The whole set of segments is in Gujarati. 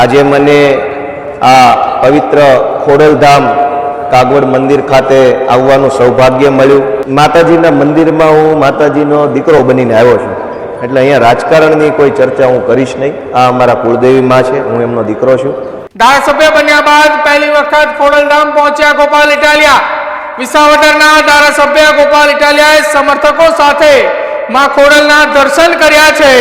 આજે મને આ પવિત્ર ખોડલધામ કાગવડ મંદિર ખાતે આવવાનું સૌભાગ્ય મળ્યું. માતાજીના મંદિરમાં હું માતાજીનો દીકરો બનીને આવ્યો છું. એટલે અહીંયા રાજકારણની કોઈ ચર્ચા હું કરીશ નહીં. આ અમારા કુળદેવી માં છે, હું એમનો દીકરો છું. ધારાસભ્ય બન્યા બાદ પહેલી વખત ખોડલધામ પહોંચ્યા ગોપાલ ઇટાલિયા. વિસાવદરના ધારાસભ્ય ગોપાલ ઇટાલિયાએ સમર્થકો સાથે માં ખોડલના દર્શન કર્યા છે.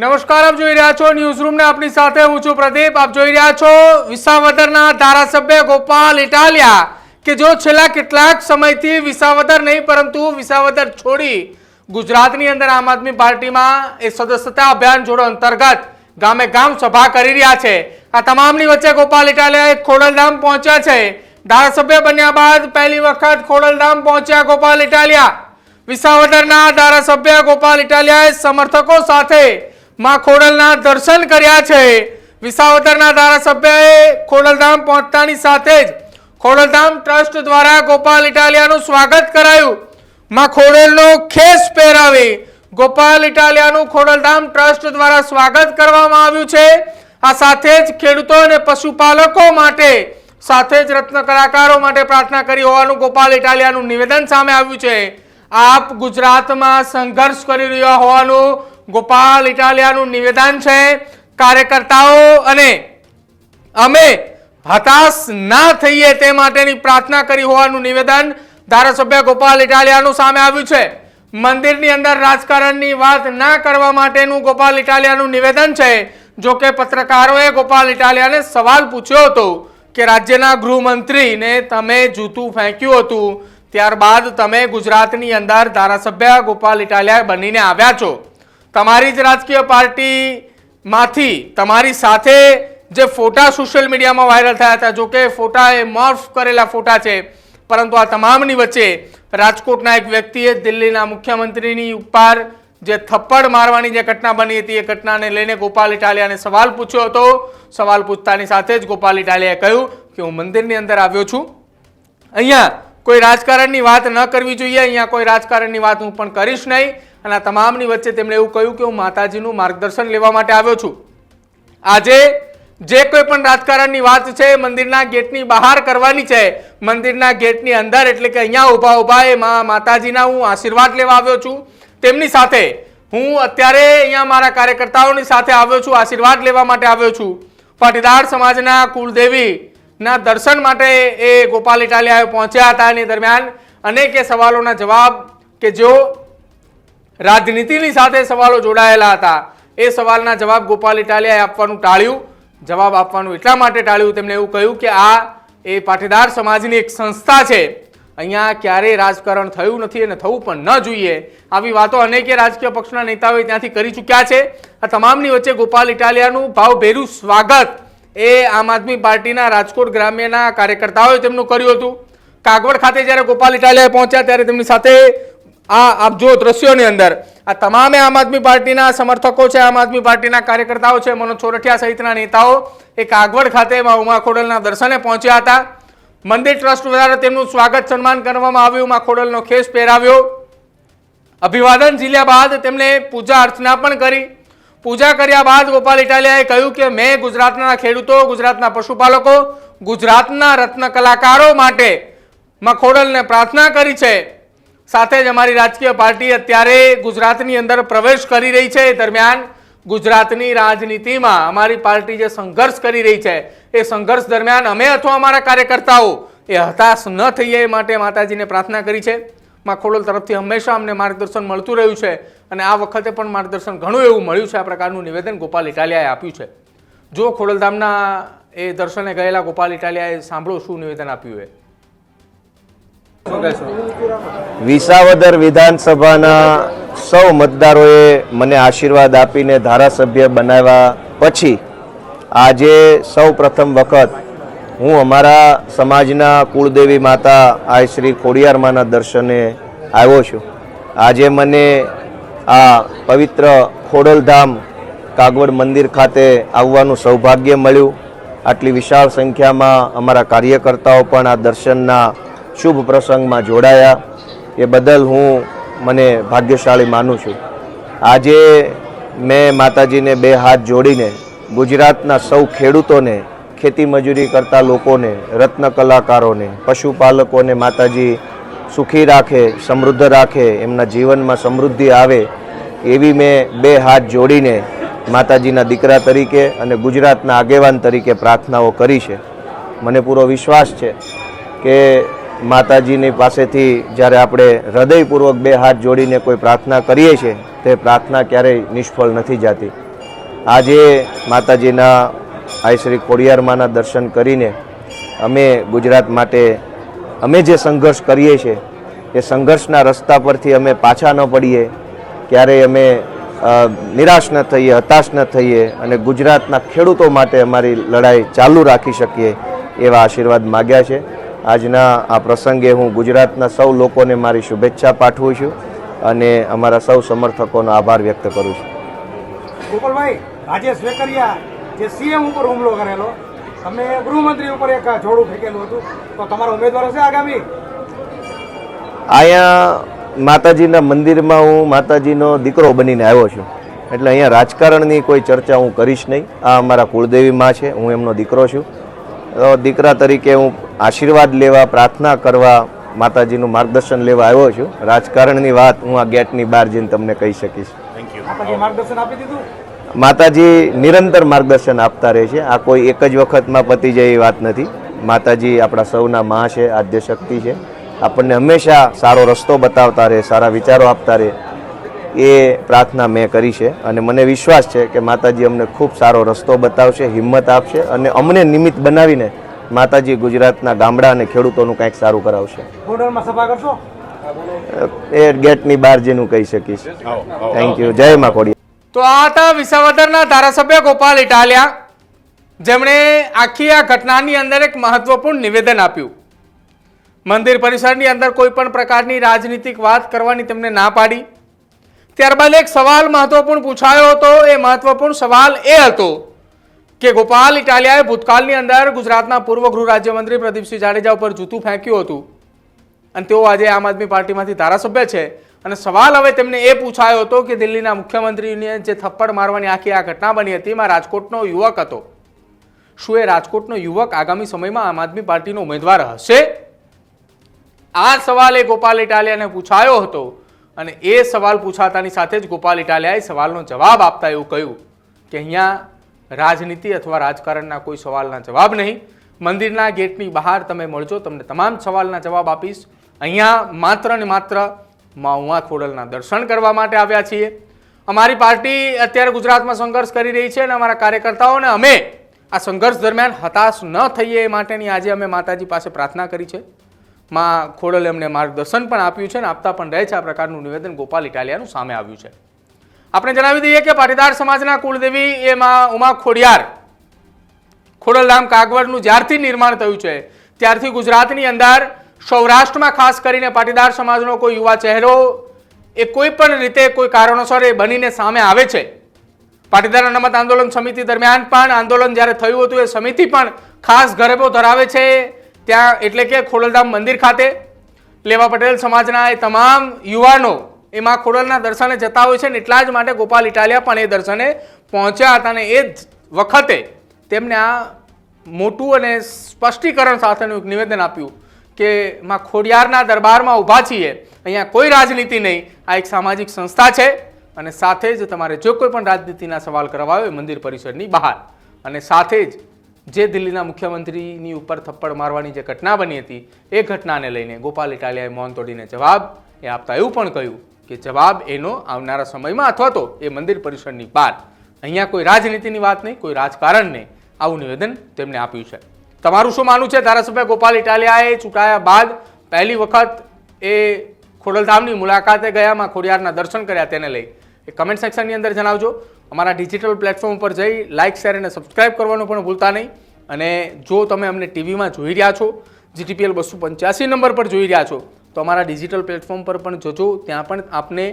નમસ્કાર, આપ જોઈ રહ્યા છો ન્યૂઝ રૂમ ને આપની સાથે હું છું પ્રદીપ. આપ જોઈ રહ્યા છો વિસાવદરના ધારાસભ્ય ગોપાલ ઇટાલિયા, કે જો છેલ્લા કેટલાક સમયથી વિસાવદર નહીં, પરંતુ વિસાવદર છોડી ગુજરાતની અંદર આમ આદમી પાર્ટીમાં એ સદસ્યતા અભિયાન જોડો અંતર્ગત ગામે ગામ સભા કરી રહ્યા છે. આ તમામની વચ્ચે ગોપાલ ઇટાલિયા ખોડલધામ પહોંચ્યા છે. ધારાસભ્ય બન્યા બાદ પહેલી વખત ખોડલધામ પહોંચ્યા ગોપાલ ઇટાલિયા. વિસાવદરના ધારાસભ્ય ગોપાલ ઇટાલિયાએ સમર્થકો સાથે માં ખોડલના દર્શન કર્યા છે. વિસાવદરના ધારાસભ્યએ ખોડલધામ પહોંચતાની સાથે જ ખોડલધામ ટ્રસ્ટ દ્વારા ગોપાલ ઇટાલિયાનું સ્વાગત કરાયું. માં ખોડલનો ખેસ પહેરાવી ગોપાલ ઇટાલિયાનું ખોડલધામ ટ્રસ્ટ દ્વારા સ્વાગત કરવામાં આવ્યું છે. આ સાથે જ ખેડૂતો અને પશુપાલકો માટે, સાથે જ રત્ન કલાકારો માટે પ્રાર્થના કરી હોવાનું ગોપાલ ઇટાલિયાનું નિવેદન સામે આવ્યું છે. આપ ગુજરાતમાં સંઘર્ષ કરી રહ્યા હોવાનું ગોપાલ ઇટાલિયાનું નિવેદન છે, કાર્યકર્તાઓ અને અમે હતાશ ના થઈએ તે માટેની પ્રાર્થના કરી હોવાનું નિવેદન ધારાસભ્ય ગોપાલ ઇટાલિયાનું સામે આવ્યું છે. મંદિરની અંદર રાજકારણની વાત ના કરવા માટેનું ગોપાલ ઇટાલિયાનું નિવેદન છે. જો કે પત્રકારોએ ગોપાલ ઇટાલિયાને સવાલ પૂછ્યો હતો કે રાજ્યના ગૃહમંત્રીને તમે જૂતું ફેંક્યું હતું, ત્યારબાદ તમે ગુજરાતની અંદર ધારાસભ્ય ગોપાલ ઇટાલિયા બનીને આવ્યા છો. તમારી જ રાજકીય પાર્ટીમાંથી તમારી સાથે જે ફોટા સોશિયલ મીડિયામાં વાયરલ થયા હતા, જો કે ફોટા એ મોર્ફ કરેલા ફોટા છે, પરંતુ આ તમામની વચ્ચે રાજકોટના એક વ્યક્તિએ દિલ્હીના મુખ્યમંત્રીની ઉપર જે થપ્પડ મારવાની જે ઘટના બની હતી, એ ઘટનાને લઈને ગોપાલ ઇટાલિયાને સવાલ પૂછ્યો હતો. સવાલ પૂછતાની સાથે જ ગોપાલ ઇટાલિયાએ કહ્યું કે હું મંદિરની અંદર આવ્યો છું. અહીંયા કોઈ રાજકારણની વાત ન કરવી જોઈએ, અહીંયા કોઈ રાજકારણની વાત હું પણ કરીશ નહીં. અને આ તમામની વચ્ચે તેમણે એવું કહ્યું કે હું માતાજીનું માર્ગદર્શન લેવા માટે આવ્યો છું. આજે જે કોઈ પણ રાજકારણની વાત છે, મંદિરના ગેટની બહાર કરવાની છે, મંદિરના ગેટની અંદર એટલે કે અહીંયા ઊભા ઊભા એ માતાજીના હું આશીર્વાદ લેવા આવ્યો છું. તેમની સાથે હું અત્યારે અહીંયા મારા કાર્યકર્તાઓની સાથે આવ્યો છું, આશીર્વાદ લેવા માટે આવ્યો છું. પાટીદાર સમાજના કુળદેવી ના દર્શન માટે એ ગોપાલ ઇટાલિયાએ પહોંચ્યા હતા. એની દરમિયાન અનેક સવાલોના જવાબ કે જો રાજનીતિની સાથે સવાલો જોડાયેલા હતા. એ સવાલના જવાબ ગોપાલ ઇટાલિયાએ આપવાનું ટાળ્યું. જવાબ આપવાનું એટલા માટે ટાળ્યું, તેમણે એવું કહ્યું કે આ એ પાટીદાર સમાજની એક સંસ્થા છે. અહીંયા ક્યારેય રાજકારણ થયું નથી અને થવું પણ ન જોઈએ. આવી વાતો અનેકે રાજકીય પક્ષના નેતાઓએ ત્યાંથી કરી ચૂક્યા છે. આ તમામની વચ્ચે ગોપાલ ઇટાલિયાનું ભાવભેરું સ્વાગત. એ આમ આદમી પાર્ટીના રાજકોટ ગ્રામ્યના કાર્યકર્તાઓએ તેમનું કર્યું હતું. કાગવડ ખાતે જ્યારે ગોપાલ ઇટાલિયાએ પહોંચ્યા ત્યારે તેમની સાથે આ આપ જો દ્રશ્યોની અંદર. આ તમામે આમ આદમી પાર્ટીના સમર્થકો છે, આમ આદમી પાર્ટીના કાર્યકર્તાઓ છે, મનોજ ચોરઠિયા સહિતના નેતાઓ એ કાગવડ ખાતે માં ઉમા દર્શને પહોંચ્યા હતા. મંદિર ટ્રસ્ટ દ્વારા તેમનું સ્વાગત સન્માન કરવામાં આવ્યું. માં ખોડલનો ખેસ પહેરાવ્યો. અભિવાદન ઝીલ્યા બાદ તેમણે પૂજા અર્ચના પણ કરી. પૂજા કર્યા બાદ ગોપાલ ઇટાલિયાએ કહ્યું કે, મેં ગુજરાતના ખેડૂતો, ગુજરાતના પશુપાલકો, ગુજરાતના રત્ન કલાકારો માટે માં ખોડલને પ્રાર્થના કરી છે. સાથે જ અમારી રાજકીય પાર્ટી અત્યારે ગુજરાતની અંદર પ્રવેશ કરી રહી છે. દરમિયાન ગુજરાતની રાજનીતિમાં અમારી પાર્ટી જે સંઘર્ષ કરી રહી છે, એ સંઘર્ષ દરમિયાન અમે અથવા અમારા કાર્યકર્તાઓ એ હતાશ ન થઈએ એ માટે માતાજીને પ્રાર્થના કરી છે. માં ખોડલ તરફથી હંમેશા અમને માર્ગદર્શન મળતું રહ્યું છે અને આ વખતે પણ માર્ગદર્શન ઘણું એવું મળ્યું છે આ પ્રકારનું નિવેદન ગોપાલ ઇટાલિયાએ આપ્યું છે. જો ખોડલધામના એ દર્શને ગયેલા ગોપાલ ઇટાલિયાએ સાંભળો શું નિવેદન આપ્યું એ. વિસાવદર વિધાનસભાના સૌ મતદારોએ મને આશીર્વાદ આપીને ધારાસભ્ય બનાવ્યા પછી આજે સૌ પ્રથમ વખત હું અમારા સમાજના કુળદેવી માતા આ શ્રી ખોડિયારમાના દર્શને આવ્યો છું. આજે મને આ પવિત્ર ખોડલધામ કાગવડ મંદિર ખાતે આવવાનું સૌભાગ્ય મળ્યું. આટલી વિશાળ સંખ્યામાં અમારા કાર્યકર્તાઓ પણ આ દર્શનના શુભ પ્રસંગમાં જોડાયા. એ બદલ હું મને ભાગ્યશાળી માનું છું. આજે મેં માતાજીને બે હાથ જોડીને ગુજરાતના સૌ ખેડૂતોને ખેતી મજૂરી કરતા લોકોને, રત્ન કલાકારોને, પશુપાલકોને માતાજી સુખી રાખે, સમૃદ્ધ રાખે, એમના જીવનમાં સમૃદ્ધિ આવે એવી મેં બે હાથ જોડીને માતાજીના દીકરા તરીકે અને ગુજરાતના આગેવાન તરીકે પ્રાર્થનાઓ કરી છે. મને પૂરો વિશ્વાસ છે કે માતાજીની પાસેથી જ્યારે આપણે હૃદયપૂર્વક બે હાથ જોડીને કોઈ પ્રાર્થના કરીએ છીએ, તે પ્રાર્થના ક્યારેય નિષ્ફળ નથી જતી. આજે માતાજીના આઈ શ્રી ખોડિયારમાંના દર્શન કરીને અમે ગુજરાત માટે, અમે જે સંઘર્ષ કરીએ છીએ, એ સંઘર્ષના રસ્તા પરથી અમે પાછા ન પડીએ, ક્યારેય અમે નિરાશ ન થઈએ, હતાશ ન થઈએ અને ગુજરાતના ખેડૂતો માટે અમારી લડાઈ ચાલુ રાખી શકીએ એવા આશીર્વાદ માગ્યા છે. આજના આ પ્રસંગે હું ગુજરાતના સૌ લોકોને મારી શુભેચ્છા પાઠવું છું અને અમારા સૌ સમર્થકોનો આભાર વ્યક્ત કરું છું. ગોપાલભાઈ રાજેશ વેકરિયા જે સીએમ ઉપર હુમલો કરેલો તમે ગૃહમંત્રી ઉપર એક જોડું ફેંકેલું હતું તો તમારો ઉમેદવાર હશે આગામી? અહીંયા માતાજીના મંદિરમાં હું માતાજીનો દીકરો બનીને આવ્યો છું. એટલે અહીંયા રાજકારણની કોઈ ચર્ચા હું કરીશ નહીં. આ અમારા કુળદેવી માં છે હું એમનો દીકરો છું. દીકરા તરીકે હું આશીર્વાદ લેવા પ્રાર્થના કરવા માતાજીનું માર્ગદર્શન લેવા આવ્યો છું. રાજકારણની વાત હું આ ગેટની બહાર જઈને તમને કહી શકીશ. માતાજી નિરંતર માર્ગદર્શન આપતા રહે છે. આ કોઈ એક જ વખતમાં પતી જાય એ વાત નથી. માતાજી આપણા સૌના મા છે આદ્ય શક્તિ છે. આપણને હંમેશા સારો રસ્તો બતાવતા રહે સારા વિચારો આપતા રહે. એ પ્રાર્થના મેં કરી છે અને મને વિશ્વાસ છે કે માતાજી અમને ખૂબ સારો રસ્તો બતાવશે હિંમત આપશે અને અમને નિમિત્ત બનાવીને માતાજી ગુજરાતના ગામડા અને ખેડૂતોનું કંઈક સારું કરાવશે. બોર્ડરમાં સભા કરશો? એ ગેટની બહાર જેનું કહી શકીશ. થેન્ક યુ જય મા તો આ હતા વિસાવદરના ધારાસભ્ય ગોપાલ ઇટાલિયા. જેમણે આખી આ ઘટનાની અંદર એક મહત્વપૂર્ણ નિવેદન આપ્યું. મંદિર પરિસરની અંદર કોઈ પણ પ્રકારની રાજનીતિક વાત કરવાની તેમને ના પાડી. ત્યારબાદ એક સવાલ મહત્વપૂર્ણ પૂછાયો હતો. એ મહત્વપૂર્ણ સવાલ એ હતો કે ગોપાલ ઇટાલિયાએ ભૂતકાળની અંદર ગુજરાતના પૂર્વ ગૃહ રાજ્યમંત્રી પ્રદીપસિંહ જાડેજા ઉપર જૂતું ફેંક્યું હતું. અને તેઓ આજે આમ આદમી પાર્ટીમાંથી ધારાસભ્ય છે. અને સવાલ હવે તેમને એ પૂછાયો હતો કે દિલ્હીના મુખ્યમંત્રીને જે થપ્પડ મારવાની આખી આ ઘટના બની હતી, એમાં રાજકોટનો યુવક હતો. શું એ રાજકોટનો યુવક આગામી સમયમાં આમ આદમી પાર્ટીનો ઉમેદવાર હશે? આ સવાલ એ ગોપાલ ઇટાલિયાને પૂછાયો હતો. અને એ સવાલ પૂછાતાની સાથે જ ગોપાલ ઇટાલિયાએ સવાલનો જવાબ આપતા એવું કહ્યું કે અહીંયા રાજનીતિ અથવા રાજકારણના કોઈ સવાલના જવાબ નહીં. મંદિરના ગેટની બહાર તમે મળજો, તમને તમામ સવાલના જવાબ આપીશ. અહીંયા માત્ર ને માત્ર મા ઉમા ખોડલના દર્શન કરવા માટે આવ્યા છીએ. અમારી પાર્ટી અત્યારે ગુજરાતમાં સંઘર્ષ કરી રહી છે અને અમારા કાર્યકર્તાઓને અમે આ સંઘર્ષ દરમિયાન હતાશ ન થઈએ એ માટેની આજે અમે માતાજી પાસે પ્રાર્થના કરી છે. માં ખોડલે એમને માર્ગદર્શન પણ આપ્યું છે અને આપતા પણ રહે છે આ પ્રકારનું નિવેદન ગોપાલ ઇટાલિયાનું સામે આવ્યું છે. આપણે જણાવી દઈએ કે પાટીદાર સમાજના કુળદેવી એ માં ઉમા ખોડિયાર. ખોડલધામ કાગવડનું જ્યારથી નિર્માણ થયું છે, ત્યારથી ગુજરાતની અંદર સૌરાષ્ટ્રમાં ખાસ કરીને પાટીદાર સમાજનો કોઈ યુવા ચહેરો એ કોઈ પણ રીતે કોઈ કારણોસર એ બનીને સામે આવે છે. પાટીદાર અનામત આંદોલન સમિતિ દરમિયાન પણ આંદોલન જ્યારે થયું હતું એ સમિતિ પણ ખાસ ગરબો ધરાવે છે. ત્યાં એટલે કે ખોડલધામ મંદિર ખાતે લેવા પટેલ સમાજના એ તમામ યુવાનો એમાં ખોડલના દર્શને જતા હોય છે ને એટલા જ માટે ગોપાલ ઇટાલિયા પણ એ દર્શને પહોંચ્યા હતા અને એ જ વખતે તેમને આ મોટું અને સ્પષ્ટીકરણ સાથેનું એક નિવેદન આપ્યું કે માં ખોડિયારના દરબારમાં ઊભા છીએ. અહીંયા કોઈ રાજનીતિ નહીં. આ એક સામાજિક સંસ્થા છે અને સાથે જ તમારે જો કોઈ પણ રાજનીતિના સવાલ કરવા હોય મંદિર પરિસરની બહાર. અને સાથે જ જે દિલ્હીના મુખ્યમંત્રીની ઉપર થપ્પડ મારવાની જે ઘટના બની હતી, એ ઘટનાને લઈને ગોપાલ ઇટાલિયાએ મૌન તોડીને જવાબ એ આપતા એવું પણ કહ્યું કે જવાબ એનો આવનારા સમયમાં અથવા તો એ મંદિર પરિસરની બહાર. અહીંયા કોઈ રાજનીતિની વાત નહીં, કોઈ રાજકારણ નહીં આવું નિવેદન તેમણે આપ્યું છે. તમારું શું માનવું છે? ધારાસભ્ય ગોપાલ ઇટાલિયાએ ચૂંટાયા બાદ પહેલી વખત એ ખોડલધામની મુલાકાતે ગયામાં ખોડિયારના દર્શન કર્યા તેને લઈ. એ કમેન્ટ સેક્શનની અંદર જણાવજો. અમારા ડિજિટલ પ્લેટફોર્મ ઉપર જઈ લાઇક શેર અને સબસ્ક્રાઇબ કરવાનું પણ ભૂલતા નહીં. અને જો તમે અમને ટીવીમાં જોઈ રહ્યા છો જીટીપીએલ બસો પંચ્યાસી નંબર પર જોઈ રહ્યા છો, તો અમારા ડિજિટલ પ્લેટફોર્મ પર પણ જોજો. ત્યાં પણ આપને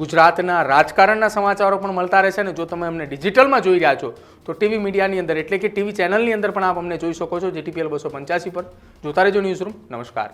ગુજરાતના રાજકારણના સમાચારો પણ મળતા રહેશે ને જો તમે અમને ડિજિટલમાં જોઈ રહ્યા છો, તો ટીવી મીડિયાની અંદર એટલે કે ટીવી ચેનલની અંદર પણ આપ અમને જોઈ શકો છો જીટીપીએલ બસો પંચ્યાસી પર. જોતા રહેજો ન્યૂઝ રૂમ નમસ્કાર.